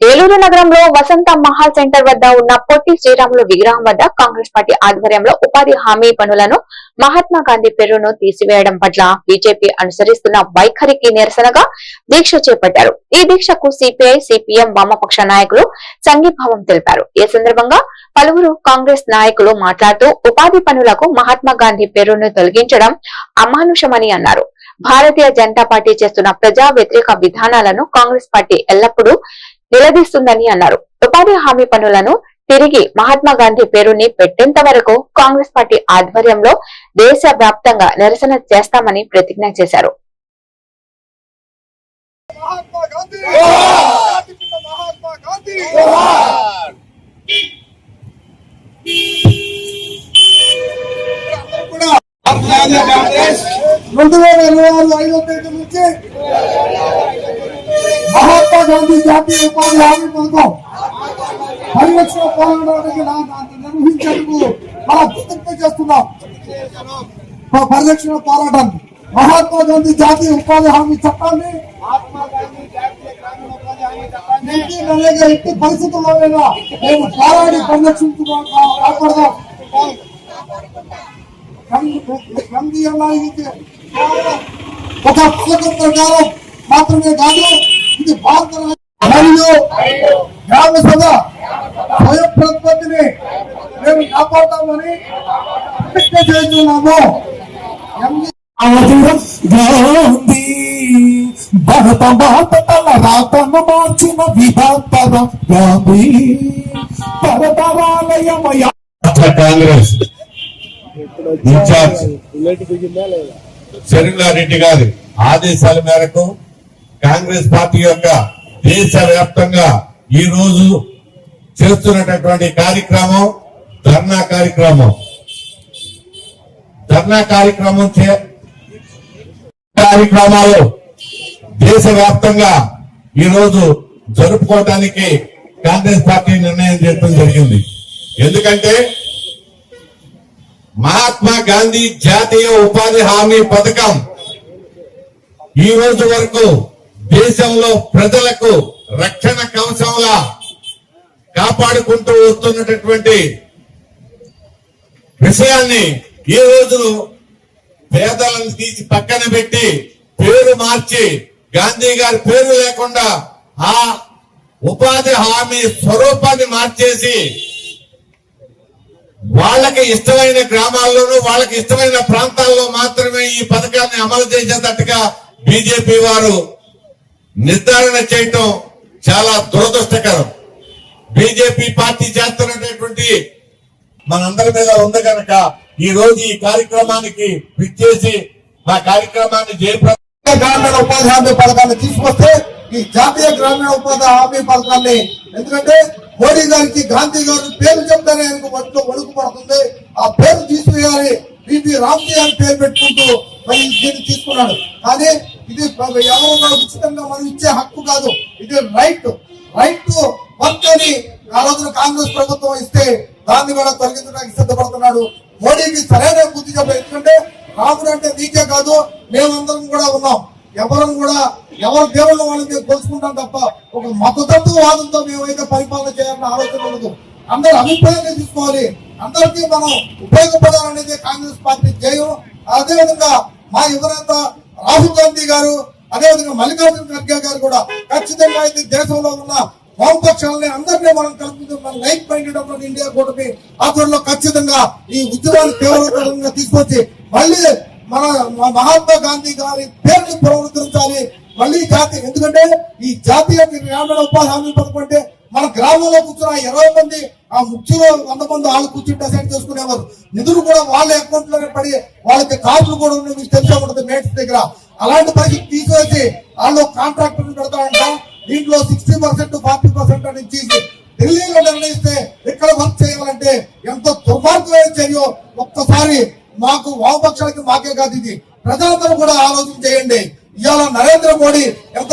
ఏలూరు నగరంలో వసంత మహల్ సెంటర్ వద్ద ఉన్న పొట్టి శ్రీరాములు విగ్రహం వద్ద కాంగ్రెస్ పార్టీ ఆధ్వర్యంలో ఉపాధి హామీ పనులను మహాత్మా గాంధీ పేరును తీసివేయడం పట్ల బీజేపీ అనుసరిస్తున్న వైఖరికి నిరసనగా దీక్ష చేపట్టారు. ఈ దీక్షకు సిపిఐ సిపిఎం వామపక్ష నాయకులు సంఘీభావం తెలిపారు. ఈ సందర్భంగా పలువురు కాంగ్రెస్ నాయకులు మాట్లాడుతూ ఉపాధి పనులకు మహాత్మా గాంధీ పేరును తొలగించడం అమానుషమని అన్నారు. భారతీయ జనతా పార్టీ చేస్తున్న ప్రజా వ్యతిరేక విధానాలను కాంగ్రెస్ పార్టీ ఎల్లప్పుడూ నిలదీస్తుందని అన్నారు. ఉపాధి హామీ పనులను తిరిగి మహాత్మా గాంధీ పేరుని పెట్టేంత వరకు కాంగ్రెస్ పార్టీ ఆధ్వర్యంలో దేశ వ్యాప్తంగా నిరసన చేస్తామని ప్రతిజ్ఞ చేశారు. మహాత్మా గాంధీ! జాతిపిత మహాత్మా గాంధీ! అందరూ కూడా రెండు వేల ఇరవై ఐదో తేదీ నుంచి మహాత్మా గాంధీ జాతీయ ఉపాధి హామీ పథకం పరిరక్షణ పోరాటానికి నా- నా- నిర్వహించేందుకు మన గుర్తింపు చేస్తున్నాం మా పరిరక్షణ పోరాటాన్ని మహాత్మా గాంధీ జాతీయ ఉపాధి హామీ చట్టాన్ని ఎట్టి నల్లేగా ఎట్టి పరిస్థితుల్లోనైనా మేము పోరాడి పరిరక్షించుకోవడం కాపాడదాం గాంధీ అన్నానికి ఒక పథకం ప్రకారం మాత్రమే కాదు ఇది భారత మరియు గ్రామ సభ స్వయం ప్రతిపత్తిని మేము కాపాడతామని ప్రతిజ్ఞ చేస్తున్నాము. గాంధీ భరత మాత తల రాతను మార్చిన విధాతర గాంధీ తరతరాలయమయ రాష్ట్ర కాంగ్రెస్ ఇన్ఛార్జ్ రెడ్డి గారి ఆదేశాల మేరకు కాంగ్రెస్ పార్టీ యొక్క దేశ వ్యాప్తంగా ఈ రోజు చేస్తున్నటువంటి కార్యక్రమం ధర్నా కార్యక్రమం. ధర్నా కార్యక్రమం చే కార్యక్రమాలు దేశవ్యాప్తంగా ఈ రోజు జరుపుకోవటానికి కాంగ్రెస్ పార్టీ నిర్ణయం చేయడం జరిగింది. ఎందుకంటే మహాత్మా గాంధీ జాతీయ ఉపాధి హామీ పథకం ఈ రోజు వరకు దేశంలో ప్రజలకు రక్షణ కవచంలా కాపాడుకుంటూ వస్తున్నటువంటి విషయాన్ని ఈ రోజు పేదలను తీసి పక్కన పెట్టి పేరు మార్చి గాంధీ గారి పేరు లేకుండా ఆ ఉపాధి హామీ స్వరూపాన్ని మార్చేసి వాళ్ళకి ఇష్టమైన గ్రామాల్లోనూ వాళ్ళకి ఇష్టమైన ప్రాంతాల్లో మాత్రమే ఈ పథకాన్ని అమలు చేసేటట్టుగా బీజేపీ వారు నిర్ధారణ చేయటం చాలా దురదృష్టకరం. బీజేపీ పార్టీ చేస్తున్నటువంటి మనందరి మీద ఉంది కనుక ఈ రోజు ఈ కార్యక్రమానికి విచ్చేసి మా కార్యక్రమాన్ని గ్రామీణ ఉపాధి హామీ పథకాన్ని తీసుకొస్తే ఈ జాతీయ గ్రామీణ ఉపాధి హామీ పథకాన్ని ఎందుకంటే మోడీ గారికి గాంధీ గారు పేరు చెప్తానే ఆయనకు వణుకు పడుతుంది. ఆ పేరు తీసుకురాలి బీపీ రామ్జీ అని పేరు పెట్టుకుంటూ మరి దీన్ని తీసుకున్నాడు. కానీ ఇది ఎవరు ఉచితంగా మనం ఇచ్చే హక్కు కాదు. ఇది రైట్ రైట్ టు వర్క్ అని ఆ రోజున కాంగ్రెస్ ప్రభుత్వం ఇస్తే దాన్ని కూడా తొలగించడానికి సిద్ధపడుతున్నాడు. మోడీకి సరైన బుద్ధి చెప్పారు ఎందుకంటే రాముడు అంటే నీకే కాదు మేమందరం కూడా ఉన్నాం. ఎవరం కూడా ఎవరు దేవుళ్ళు వాళ్ళని కొలుసుకుంటాం తప్ప ఒక మతతత్వ వాదంతో మేమైతే పరిపాలన చేయాలని ఆలోచన ఉండదు. అందరు అభిప్రాయాన్ని తీసుకోవాలి. అందరికీ మనం ఉపయోగపడాలనేది కాంగ్రెస్ పార్టీ ధ్యేయం. అదేవిధంగా మా యువనేత రాహుల్ గాంధీ గారు అదేవిధంగా మల్లికార్జున ఖర్గే గారు కూడా ఖచ్చితంగా అయితే దేశంలో ఉన్న వామపక్షాలని అందరినీ మనం కలుపుకుంటాం మన లైక్ మైండెడ్ ఇండియా కూటమి ఆధ్వర్యంలో ఖచ్చితంగా ఈ ఉద్యమాన్ని తీవ్రంగా తీసుకొచ్చి మళ్ళీ మన మన మహాత్మా గాంధీ గారి పేరుని పునరుద్ధరించాలి. మళ్ళీ జాతి ఎందుకంటే ఈ జాతీయ గ్రామీణ ఉపాధి హామీ పథకం అంటే మన గ్రామంలో కూర్చున్న ఇరవై మంది ఆ ముఖ్యులు వంద మంది వాళ్ళు కూర్చుని డిసైడ్ చేసుకునేవారు. నిధులు కూడా వాళ్ళ అకౌంట్లోనే పడి వాళ్ళకి కార్డులు కూడా ఉన్నాయి మీకు తెలిసే ఉంటుంది మేట్స్ దగ్గర. అలాంటి పరిస్థితి తీసివేసి వాళ్ళు కాంట్రాక్టర్ పెడతారంట. దీంట్లో సిక్స్టీ పర్సెంట్ ఫార్టీ పర్సెంట్ అని తీసి ఢిల్లీలో నిర్ణయిస్తే ఇక్కడ వర్క్ చేయాలంటే ఎంత దుర్మార్గమైన చర్య ఒక్కసారి మాకు వామపక్షాలకి మాకే కాదు ఇది. ప్రజలందరూ కూడా ఆలోచన చేయండి. ఇవాళ నరేంద్ర మోడీ ఎంత